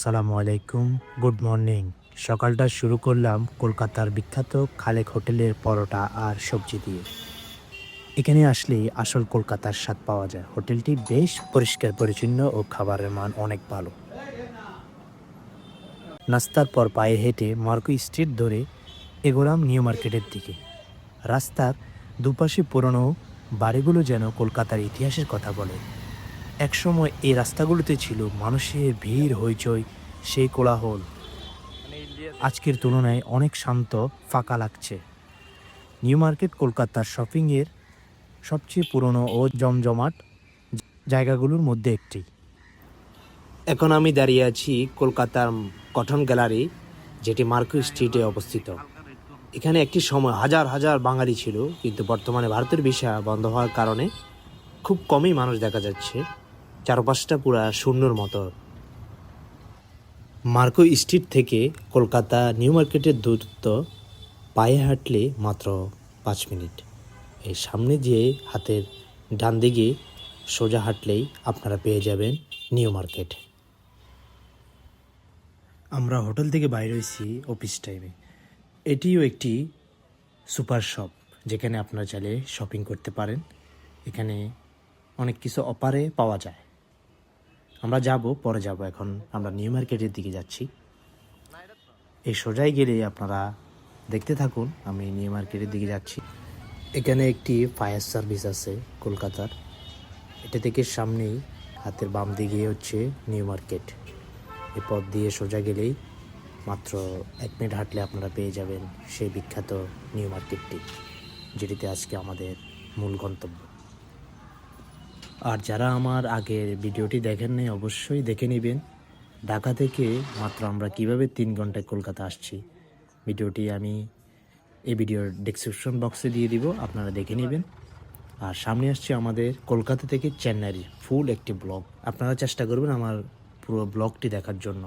আসসালামু আলাইকুম, good morning. সকালটা শুরু করলাম কলকাতার বিখ্যাত খালেক হোটেলের পরোটা আর সবজি দিয়ে। এখানে আসলে আসল কলকাতার স্বাদ পাওয়া যায়। হোটেলটি বেশ পরিষ্কার, পরিচ্ছন্ন ও খাবারের মান অনেক ভালো। নাস্তার পর পায়ে হেঁটে মার্কো স্ট্রিট ধরে এগোলাম নিউ মার্কেটের দিকে। রাস্তার দুপাশে পুরনো বাড়িগুলো যেন কলকাতার ইতিহাসের কথা বলে। একসময় এই রাস্তাগুলোতে ছিল মানুষের ভিড়, হইচই, সেই কোলাহল। আজকের তুলনায় অনেক শান্ত, ফাঁকা লাগছে। নিউ মার্কেট, কলকাতার শপিংয়ের সবচেয়ে পুরনো ও জমজমাট জায়গাগুলোর মধ্যে একটি। এখন আমি দাঁড়িয়ে আছি কলকাতার কটন গ্যালারি, যেটি মার্কো স্ট্রিটে অবস্থিত। এখানে একটি সময় হাজার হাজার বাঙালি ছিল, কিন্তু বর্তমানে ভারতের ভিসা বন্ধ হওয়ার কারণে খুব কমই মানুষ দেখা যাচ্ছে। চারপাশটা পুরা শূন্যর মতো। মার্কো স্ট্রিট থেকে কলকাতা নিউ মার্কেটের দূরত্ব পায়ে হাঁটলে মাত্র পাঁচ মিনিট। এই সামনে দিয়ে হাতের ডান দিকে সোজা হাঁটলেই আপনারা পেয়ে যাবেন নিউ মার্কেট। আমরা হোটেল থেকে বাইরে হয়েছি অফিস টাইমে। এটিও একটি সুপার শপ, যেখানে আপনারা চাইলে শপিং করতে পারেন। এখানে অনেক কিছু অপারে পাওয়া যায়। আমরা যাব, পরে যাব। এখন আমরা নিউ মার্কেটের দিকে যাচ্ছি। এই সোজাই গেলে আপনারা দেখতে থাকুন, আমি নিউ মার্কেটের দিকে যাচ্ছি। এখানে একটি ফায়ার সার্ভিস আছে কলকাতার। এটা থেকে সামনেই হাতের বাম দিকে হচ্ছে নিউ মার্কেট। এ পথ দিয়ে সোজা গেলেই মাত্র এক মিনিট হাঁটলে আপনারা পেয়ে যাবেন সেই বিখ্যাত নিউ মার্কেটটি, যেটিতে আজকে আমাদের মূল গন্তব্য। আর যারা আমার আগের ভিডিওটি দেখেন নাই অবশ্যই দেখে নেবেন। ঢাকা থেকে মাত্র আমরা কীভাবে তিন ঘন্টায় কলকাতা আসছি, ভিডিওটি আমি এই ভিডিওর ডিসক্রিপশন বক্সে দিয়ে দিব, আপনারা দেখে নেবেন। আর সামনে আসছে আমাদের কলকাতা থেকে চেন্নাইয়ের ফুল একটি ব্লগ আপনারা চেষ্টা করবেন আমার পুরো ব্লগটি দেখার জন্য।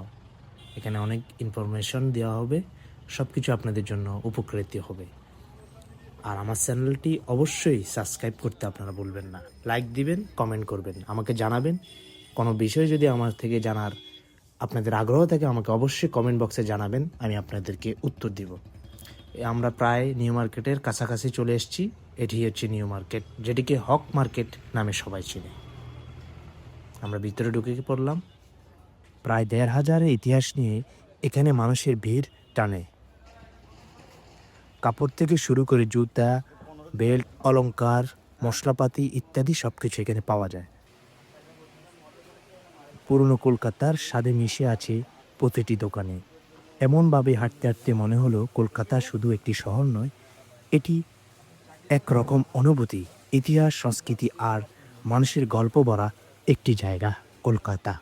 এখানে অনেক ইনফরমেশন দেওয়া হবে সব কিছু আপনাদের জন্য উপকৃত হবে। আর আমার চ্যানেলটি অবশ্যই সাবস্ক্রাইব করতে আপনারা বলবেন না। লাইক দিবেন কমেন্ট করবেন, আমাকে জানাবেন। কোনো বিষয় যদি আমার থেকে জানার আপনাদের আগ্রহ থাকে, আমাকে অবশ্যই কমেন্ট বক্সে জানাবেন, আমি আপনাদেরকে উত্তর দিব। আমরা প্রায় নিউ মার্কেটের কাছাকাছি চলে এসেছি। এটি হচ্ছে নিউ মার্কেট যেটিকে হক মার্কেট নামে সবাই চিনে। আমরা ভিতরে ঢুকে পড়লাম। প্রায় দেড় হাজারের ইতিহাস নিয়ে এখানে মানুষের ভিড় টানে। কাপড় থেকে শুরু করে জুতা, বেল্ট, অলংকার, মশলাপাতি ইত্যাদি সব কিছু এখানে পাওয়া যায়। পুরনো কলকাতার স্বাদে মিশে আছে প্রতিটি দোকানে। এমনভাবে হাঁটতে হাঁটতে মনে হলো কলকাতা শুধু একটি শহর নয়, এটি একরকম অনুভূতি, ইতিহাস, সংস্কৃতি আর মানুষের গল্প ভরা একটি জায়গা, কলকাতা।